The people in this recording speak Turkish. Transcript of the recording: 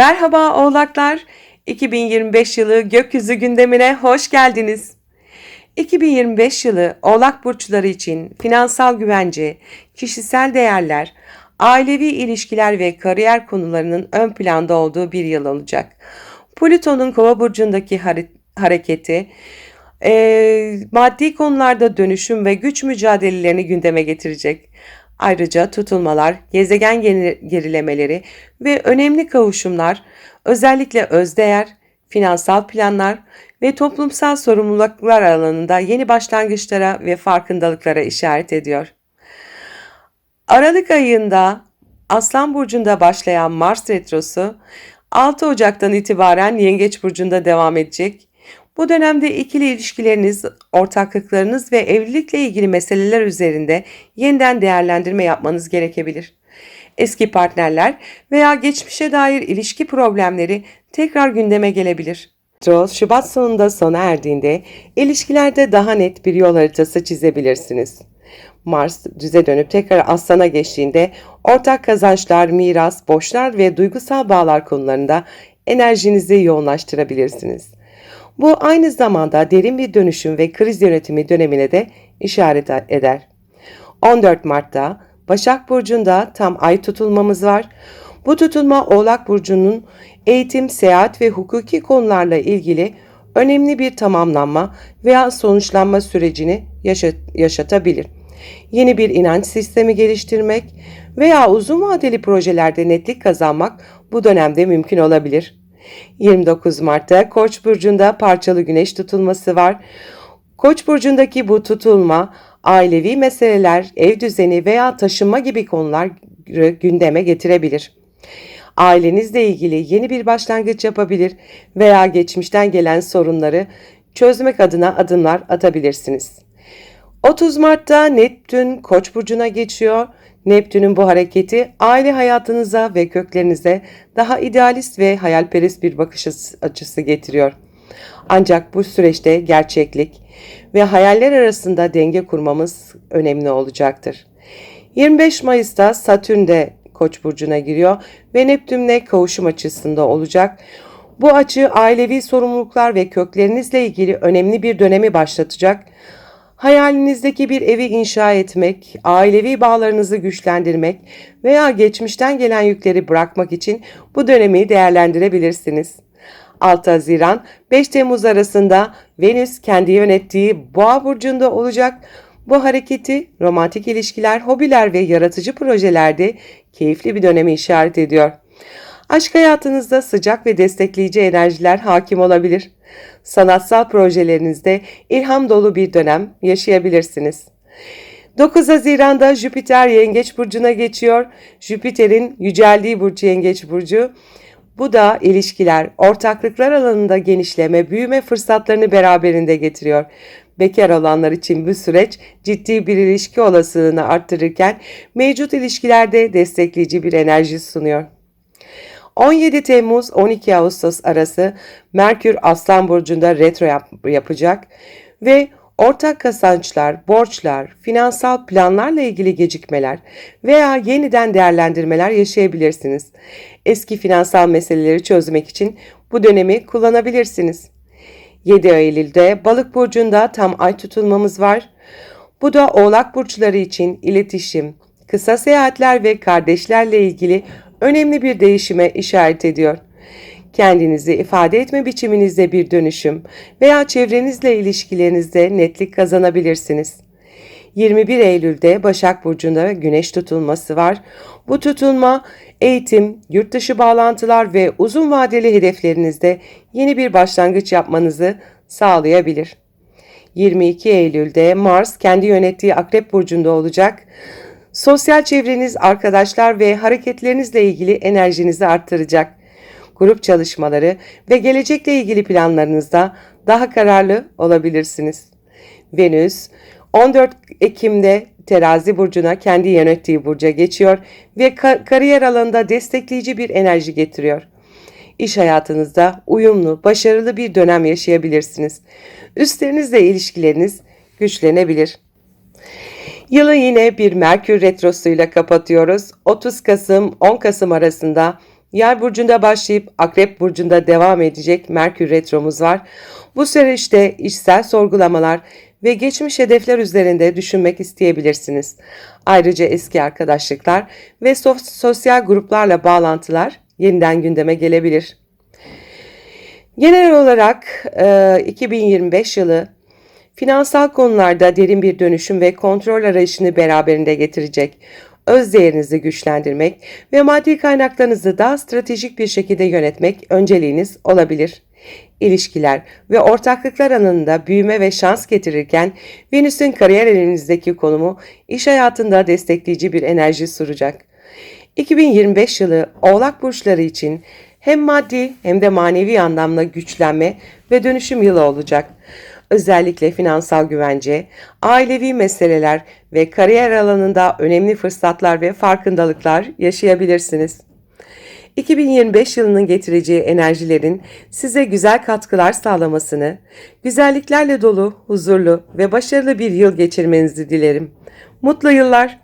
Merhaba oğlaklar. 2025 yılı gökyüzü gündemine hoş geldiniz. 2025 yılı oğlak burçları için finansal güvence, kişisel değerler, ailevi ilişkiler ve kariyer konularının ön planda olduğu bir yıl olacak. Plüton'un kova burcundaki hare- hareketi, eee, maddi konularda dönüşüm ve güç mücadelelerini gündeme getirecek. Ayrıca tutulmalar, gezegen geri- gerilemeleri ve önemli kavuşumlar özellikle özdeğer, finansal planlar ve toplumsal sorumluluklar alanında yeni başlangıçlara ve farkındalıklara işaret ediyor. Aralık ayında Aslan Burcu'nda başlayan Mars Retrosu 6 Ocak'tan itibaren Yengeç Burcu'nda devam edecek. Bu dönemde ikili ilişkileriniz, ortaklıklarınız ve evlilikle ilgili meseleler üzerinde yeniden değerlendirme yapmanız gerekebilir. Eski partnerler veya geçmişe dair ilişki problemleri tekrar gündeme gelebilir. Retro, Şubat sonunda sona erdiğinde ilişkilerde daha net bir yol haritası çizebilirsiniz. Mars düze dönüp tekrar aslana geçtiğinde ortak kazançlar, miras, borçlar ve duygusal bağlar konularında enerjinizi yoğunlaştırabilirsiniz. Bu aynı zamanda derin bir dönüşüm ve kriz yönetimi dönemine de işaret eder. 14 Mart'ta Başak Burcu'nda tam ay tutulmamız var. Bu tutulma Oğlak Burcu'nun eğitim, seyahat ve hukuki konularla ilgili önemli bir tamamlanma veya sonuçlanma sürecini yaşat yaşatabilir. Yeni bir inanç sistemi geliştirmek veya uzun vadeli projelerde netlik kazanmak bu dönemde mümkün olabilir. 29 Mart'ta Koç burcunda parçalı güneş tutulması var. Koç burcundaki bu tutulma ailevi meseleler, ev düzeni veya taşınma gibi konular gündeme getirebilir. Ailenizle ilgili yeni bir başlangıç yapabilir veya geçmişten gelen sorunları çözmek adına adımlar atabilirsiniz. 30 Mart'ta Neptün Koç burcuna geçiyor. Neptün'ün bu hareketi aile hayatınıza ve köklerinize daha idealist ve hayalperest bir bakış açısı getiriyor. Ancak bu süreçte gerçeklik ve hayaller arasında denge kurmamız önemli olacaktır. 25 Mayıs'ta Satürn de Koç burcuna giriyor ve Neptün'le kavuşum açısında olacak. Bu açı ailevi sorumluluklar ve köklerinizle ilgili önemli bir dönemi başlatacak. Hayalinizdeki bir evi inşa etmek, ailevi bağlarınızı güçlendirmek veya geçmişten gelen yükleri bırakmak için bu dönemi değerlendirebilirsiniz. 6 Haziran 5 Temmuz arasında Venüs kendi yönettiği Boğa burcunda olacak. Bu hareketi romantik ilişkiler, hobiler ve yaratıcı projelerde keyifli bir dönemi işaret ediyor. Aşk hayatınızda sıcak ve destekleyici enerjiler hakim olabilir. Sanatsal projelerinizde ilham dolu bir dönem yaşayabilirsiniz. 9 Haziran'da Jüpiter Yengeç burcuna geçiyor. Jüpiter'in yüceldiği burcu Yengeç burcu. Bu da ilişkiler, ortaklıklar alanında genişleme, büyüme fırsatlarını beraberinde getiriyor. Bekar olanlar için bu süreç ciddi bir ilişki olasılığını arttırırken mevcut ilişkilerde destekleyici bir enerji sunuyor. 17 Temmuz 12 Ağustos arası Merkür Aslan Burcu'nda retro yap yapacak ve ortak kazançlar, borçlar, finansal planlarla ilgili gecikmeler veya yeniden değerlendirmeler yaşayabilirsiniz. Eski finansal meseleleri çözmek için bu dönemi kullanabilirsiniz. 7 Eylül'de Balık burcunda tam ay tutulmamız var. Bu da Oğlak burçları için iletişim, kısa seyahatler ve kardeşlerle ilgili önemli bir değişime işaret ediyor. Kendinizi ifade etme biçiminizde bir dönüşüm veya çevrenizle ilişkilerinizde netlik kazanabilirsiniz. 21 Eylül'de Başak Burcu'nda güneş tutulması var. Bu tutulma eğitim, yurt dışı bağlantılar ve uzun vadeli hedeflerinizde yeni bir başlangıç yapmanızı sağlayabilir. 22 Eylül'de Mars kendi yönettiği Akrep Burcu'nda olacak. Sosyal çevreniz, arkadaşlar ve hareketlerinizle ilgili enerjinizi arttıracak. Grup çalışmaları ve gelecekle ilgili planlarınızda daha kararlı olabilirsiniz. Venüs 14 Ekim'de Terazi burcuna kendi yönettiği burca geçiyor ve ka- kariyer alanında destekleyici bir enerji getiriyor. İş hayatınızda uyumlu, başarılı bir dönem yaşayabilirsiniz. Üstlerinizle ilişkileriniz güçlenebilir. Yılı yine bir Merkür Retrosu'yla kapatıyoruz. 30 Kasım 10 Kasım arasında Yay burcunda başlayıp Akrep burcunda devam edecek Merkür retromuz var. Bu süreçte işsel sorgulamalar ve geçmiş hedefler üzerinde düşünmek isteyebilirsiniz. Ayrıca eski arkadaşlıklar ve sos- sosyal gruplarla bağlantılar yeniden gündeme gelebilir. Genel olarak e, 2025 yılı finansal konularda derin bir dönüşüm ve kontrol arayışını beraberinde getirecek. Öz değerinizi güçlendirmek ve maddi kaynaklarınızı daha stratejik bir şekilde yönetmek önceliğiniz olabilir. İlişkiler ve ortaklıklar alanında büyüme ve şans getirirken Venüs'ün kariyer evinizdeki konumu iş hayatında destekleyici bir enerji sunacak. 2025 yılı Oğlak burçları için hem maddi hem de manevi anlamda güçlenme ve dönüşüm yılı olacak. Özellikle finansal güvence, ailevi meseleler ve kariyer alanında önemli fırsatlar ve farkındalıklar yaşayabilirsiniz. 2025 yılının getireceği enerjilerin size güzel katkılar sağlamasını, güzelliklerle dolu, huzurlu ve başarılı bir yıl geçirmenizi dilerim. Mutlu yıllar.